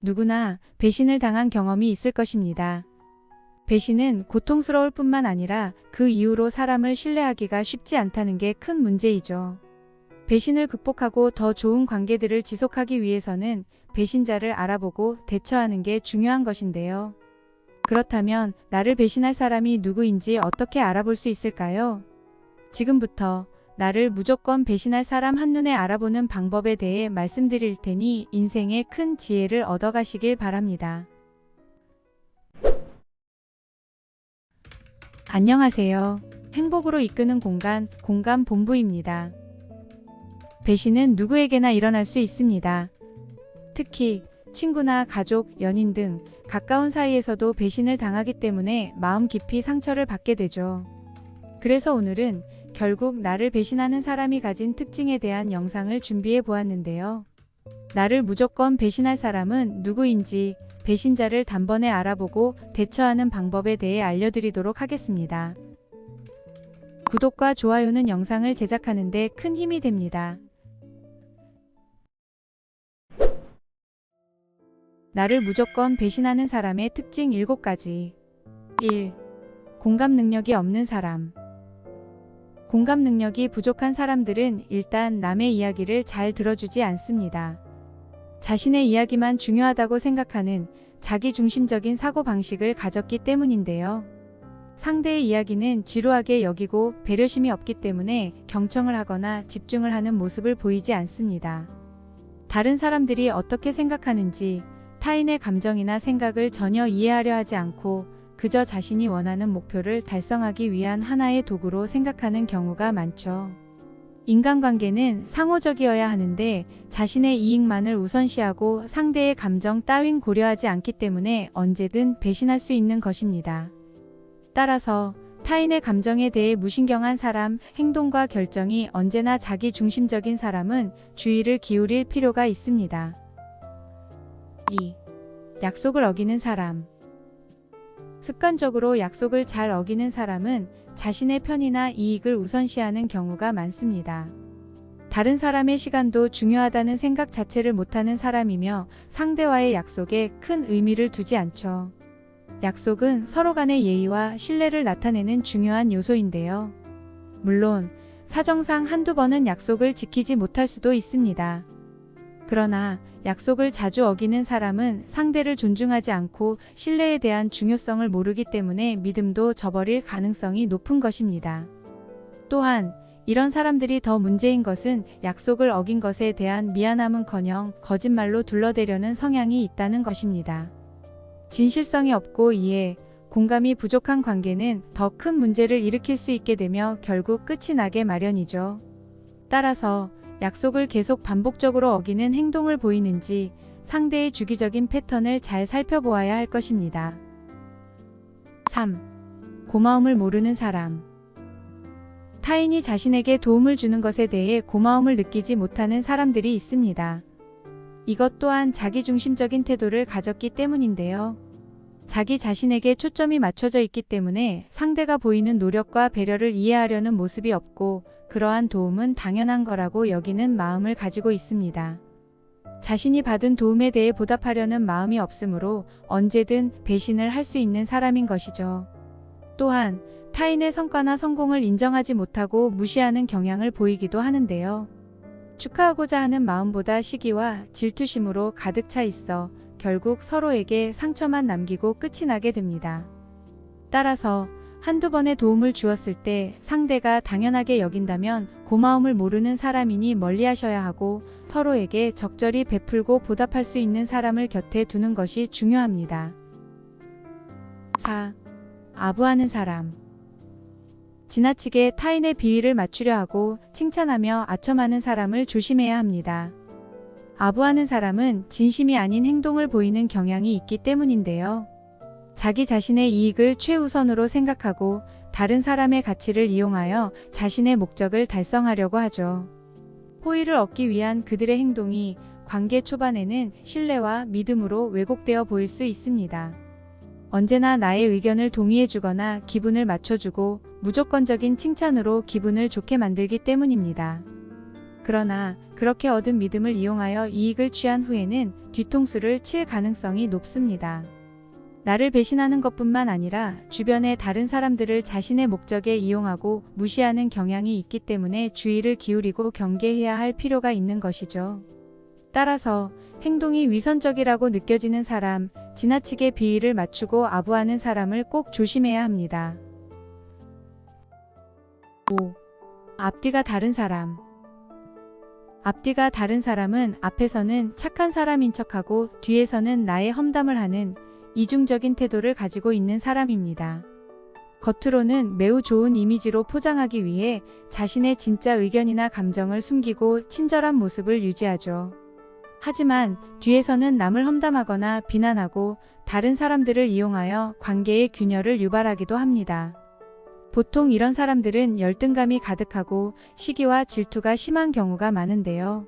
누구나 배신을 당한 경험이 있을 것입니다. 배신은 고통스러울 뿐만 아니라 그 이후로 사람을 신뢰하기가 쉽지 않다는 게 큰 문제이죠. 배신을 극복하고 더 좋은 관계들을 지속하기 위해서는 배신자를 알아보고 대처하는 게 중요한 것인데요. 그렇다면 나를 배신할 사람이 누구인지 어떻게 알아볼 수 있을까요? 지금부터 나를 무조건 배신할 사람 한눈에 알아보는 방법에 대해 말씀드릴 테니 인생에 큰 지혜를 얻어가시길 바랍니다. 안녕하세요. 행복으로 이끄는 공간, 공간 본부입니다. 배신은 누구에게나 일어날 수 있습니다. 특히 친구나 가족, 연인 등 가까운 사이에서도 배신을 당하기 때문에 마음 깊이 상처를 받게 되죠. 그래서 오늘은 결국 나를 배신하는 사람이 가진 특징에 대한 영상을 준비해 보았는데요. 나를 무조건 배신할 사람은 누구인지 배신자를 단번에 알아보고 대처하는 방법에 대해 알려드리도록 하겠습니다. 구독과 좋아요는 영상을 제작하는데 큰 힘이 됩니다. 나를 무조건 배신하는 사람의 특징 7가지. 1. 공감 능력이 없는 사람. 공감 능력이 부족한 사람들은 일단 남의 이야기를 잘 들어주지 않습니다. 자신의 이야기만 중요하다고 생각하는 자기 중심적인 사고방식을 가졌기 때문인데요. 상대의 이야기는 지루하게 여기고 배려심이 없기 때문에 경청을 하거나 집중을 하는 모습을 보이지 않습니다. 다른 사람들이 어떻게 생각하는지 타인의 감정이나 생각을 전혀 이해하려 하지 않고 그저 자신이 원하는 목표를 달성하기 위한 하나의 도구로 생각하는 경우가 많죠. 인간관계는 상호적이어야 하는데 자신의 이익만을 우선시하고 상대의 감정 따윈 고려하지 않기 때문에 언제든 배신할 수 있는 것입니다. 따라서 타인의 감정에 대해 무신경한 사람, 행동과 결정이 언제나 자기 중심적인 사람은 주의를 기울일 필요가 있습니다. 2. 약속을 어기는 사람. 습관적으로 약속을 잘 어기는 사람은 자신의 편이나 이익을 우선시하는 경우가 많습니다. 다른 사람의 시간도 중요하다는 생각 자체를 못하는 사람이며 상대와의 약속에 큰 의미를 두지 않죠. 약속은 서로 간의 예의와 신뢰를 나타내는 중요한 요소인데요. 물론 사정상 한두 번은 약속을 지키지 못할 수도 있습니다. 그러나 약속을 자주 어기는 사람은 상대를 존중하지 않고 신뢰에 대한 중요성을 모르기 때문에 믿음도 저버릴 가능성이 높은 것입니다. 또한 이런 사람들이 더 문제인 것은 약속을 어긴 것에 대한 미안함은커녕 거짓말로 둘러대려는 성향이 있다는 것입니다. 진실성이 없고 이해, 공감이 부족한 관계는 더 큰 문제를 일으킬 수 있게 되며 결국 끝이 나게 마련이죠. 따라서 약속을 계속 반복적으로 어기는 행동을 보이는지 상대의 주기적인 패턴을 잘 살펴보아야 할 것입니다. 3. 고마움을 모르는 사람. 타인이 자신에게 도움을 주는 것에 대해 고마움을 느끼지 못하는 사람들이 있습니다. 이것 또한 자기중심적인 태도를 가졌기 때문인데요. 자기 자신에게 초점이 맞춰져 있기 때문에 상대가 보이는 노력과 배려를 이해하려는 모습이 없고 그러한 도움은 당연한 거라고 여기는 마음을 가지고 있습니다. 자신이 받은 도움에 대해 보답하려는 마음이 없으므로 언제든 배신을 할 수 있는 사람인 것이죠. 또한 타인의 성과나 성공을 인정하지 못하고 무시하는 경향을 보이기도 하는데요. 축하하고자 하는 마음보다 시기와 질투심으로 가득 차 있어 결국 서로에게 상처만 남기고 끝이 나게 됩니다. 따라서 한두 번의 도움을 주었을 때 상대가 당연하게 여긴다면 고마움을 모르는 사람이니 멀리 하셔야 하고 서로에게 적절히 베풀고 보답할 수 있는 사람을 곁에 두는 것이 중요합니다. 4. 아부하는 사람. 지나치게 타인의 비위를 맞추려 하고 칭찬하며 아첨하는 사람을 조심해야 합니다. 아부하는 사람은 진심이 아닌 행동을 보이는 경향이 있기 때문인데요. 자기 자신의 이익을 최우선으로 생각하고 다른 사람의 가치를 이용하여 자신의 목적을 달성하려고 하죠. 호의를 얻기 위한 그들의 행동이 관계 초반에는 신뢰와 믿음으로 왜곡되어 보일 수 있습니다. 언제나 나의 의견을 동의해주거나 기분을 맞춰주고 무조건적인 칭찬으로 기분을 좋게 만들기 때문입니다. 그러나 그렇게 얻은 믿음을 이용하여 이익을 취한 후에는 뒤통수를 칠 가능성이 높습니다. 나를 배신하는 것뿐만 아니라 주변의 다른 사람들을 자신의 목적에 이용하고 무시하는 경향이 있기 때문에 주의를 기울이고 경계해야 할 필요가 있는 것이죠. 따라서 행동이 위선적이라고 느껴지는 사람, 지나치게 비위를 맞추고 아부하는 사람을 꼭 조심해야 합니다. 5. 앞뒤가 다른 사람. 앞뒤가 다른 사람은 앞에서는 착한 사람인 척하고 뒤에서는 나의 험담을 하는 이중적인 태도를 가지고 있는 사람입니다. 겉으로는 매우 좋은 이미지로 포장하기 위해 자신의 진짜 의견이나 감정을 숨기고 친절한 모습을 유지하죠. 하지만 뒤에서는 남을 험담하거나 비난하고 다른 사람들을 이용하여 관계의 균열을 유발하기도 합니다. 보통 이런 사람들은 열등감이 가득하고 시기와 질투가 심한 경우가 많은데요.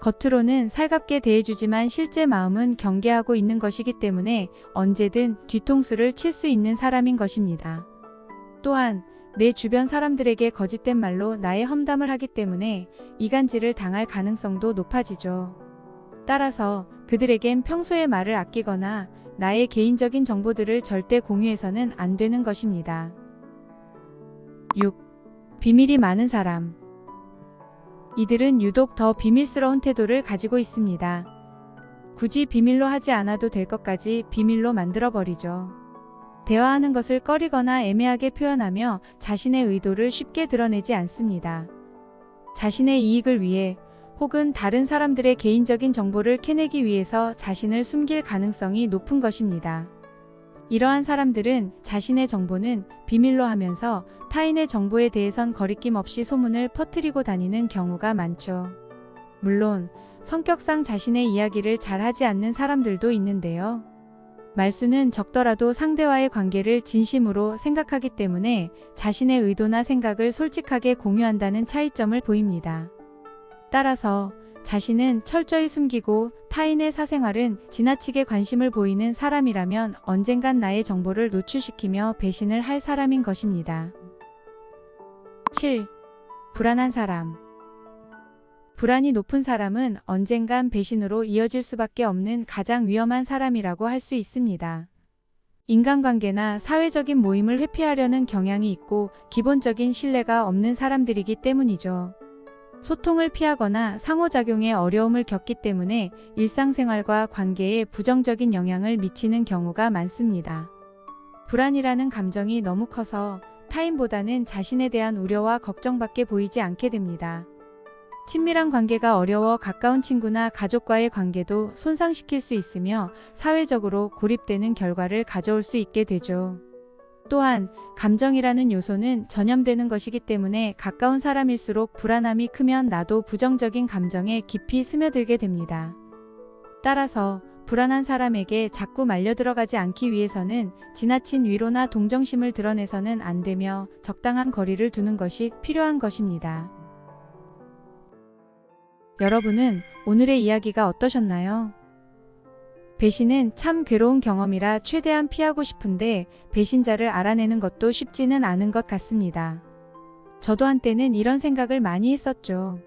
겉으로는 살갑게 대해주지만 실제 마음은 경계하고 있는 것이기 때문에 언제든 뒤통수를 칠 수 있는 사람인 것입니다. 또한 내 주변 사람들에게 거짓된 말로 나의 험담을 하기 때문에 이간질을 당할 가능성도 높아지죠. 따라서 그들에겐 평소에 말을 아끼거나 나의 개인적인 정보들을 절대 공유해서는 안 되는 것입니다. 6. 비밀이 많은 사람. 이들은 유독 더 비밀스러운 태도를 가지고 있습니다. 굳이 비밀로 하지 않아도 될 것까지 비밀로 만들어버리죠. 대화하는 것을 꺼리거나 애매하게 표현하며 자신의 의도를 쉽게 드러내지 않습니다. 자신의 이익을 위해 혹은 다른 사람들의 개인적인 정보를 캐내기 위해서 자신을 숨길 가능성이 높은 것입니다. 이러한 사람들은 자신의 정보는 비밀로 하면서 타인의 정보에 대해선 거리낌 없이 소문을 퍼뜨리고 다니는 경우가 많죠. 물론 성격상 자신의 이야기를 잘 하지 않는 사람들도 있는데요. 말수는 적더라도 상대와의 관계를 진심으로 생각하기 때문에 자신의 의도나 생각을 솔직하게 공유한다는 차이점을 보입니다. 따라서 자신은 철저히 숨기고 타인의 사생활은 지나치게 관심을 보이는 사람이라면 언젠간 나의 정보를 노출시키며 배신을 할 사람인 것입니다. 7. 불안한 사람. 불안이 높은 사람은 언젠간 배신으로 이어질 수밖에 없는 가장 위험한 사람이라고 할 수 있습니다. 인간관계나 사회적인 모임을 회피하려는 경향이 있고 기본적인 신뢰가 없는 사람들이기 때문이죠. 소통을 피하거나 상호작용에 어려움을 겪기 때문에 일상생활과 관계에 부정적인 영향을 미치는 경우가 많습니다. 불안이라는 감정이 너무 커서 타인보다는 자신에 대한 우려와 걱정밖에 보이지 않게 됩니다. 친밀한 관계가 어려워 가까운 친구나 가족과의 관계도 손상시킬 수 있으며 사회적으로 고립되는 결과를 가져올 수 있게 되죠. 또한 감정이라는 요소는 전염되는 것이기 때문에 가까운 사람일수록 불안함이 크면 나도 부정적인 감정에 깊이 스며들게 됩니다. 따라서 불안한 사람에게 자꾸 말려 들어가지 않기 위해서는 지나친 위로나 동정심을 드러내서는 안 되며 적당한 거리를 두는 것이 필요한 것입니다. 여러분은 오늘의 이야기가 어떠셨나요? 배신은 참 괴로운 경험이라 최대한 피하고 싶은데 배신자를 알아내는 것도 쉽지는 않은 것 같습니다. 저도 한때는 이런 생각을 많이 했었죠.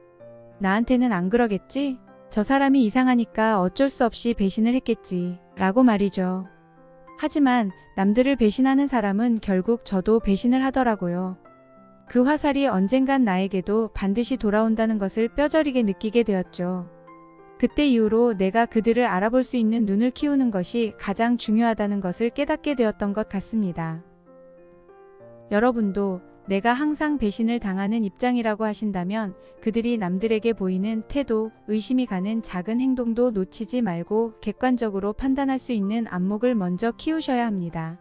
나한테는 안 그러겠지? 저 사람이 이상하니까 어쩔 수 없이 배신을 했겠지. 라고 말이죠. 하지만 남들을 배신하는 사람은 결국 저도 배신을 하더라고요. 그 화살이 언젠간 나에게도 반드시 돌아온다는 것을 뼈저리게 느끼게 되었죠. 그때 이후로 내가 그들을 알아볼 수 있는 눈을 키우는 것이 가장 중요하다는 것을 깨닫게 되었던 것 같습니다. 여러분도 내가 항상 배신을 당하는 입장이라고 하신다면 그들이 남들에게 보이는 태도, 의심이 가는 작은 행동도 놓치지 말고 객관적으로 판단할 수 있는 안목을 먼저 키우셔야 합니다.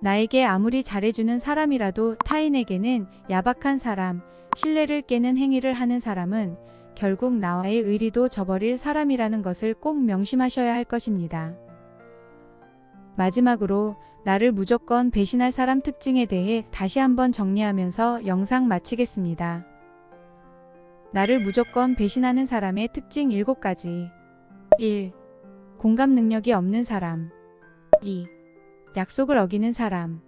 나에게 아무리 잘해주는 사람이라도 타인에게는 야박한 사람, 신뢰를 깨는 행위를 하는 사람은 결국 나와의 의리도 저버릴 사람이라는 것을 꼭 명심하셔야 할 것입니다. 마지막으로 나를 무조건 배신할 사람 특징에 대해 다시 한번 정리하면서 영상 마치겠습니다. 나를 무조건 배신하는 사람의 특징 7가지 1. 공감 능력이 없는 사람 2. 약속을 어기는 사람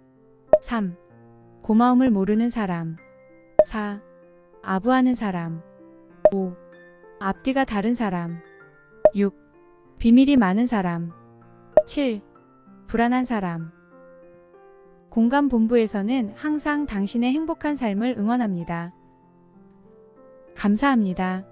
3. 고마움을 모르는 사람 4. 아부하는 사람 5. 앞뒤가 다른 사람 6. 비밀이 많은 사람 7. 불안한 사람 공감 본부에서는 항상 당신의 행복한 삶을 응원합니다. 감사합니다.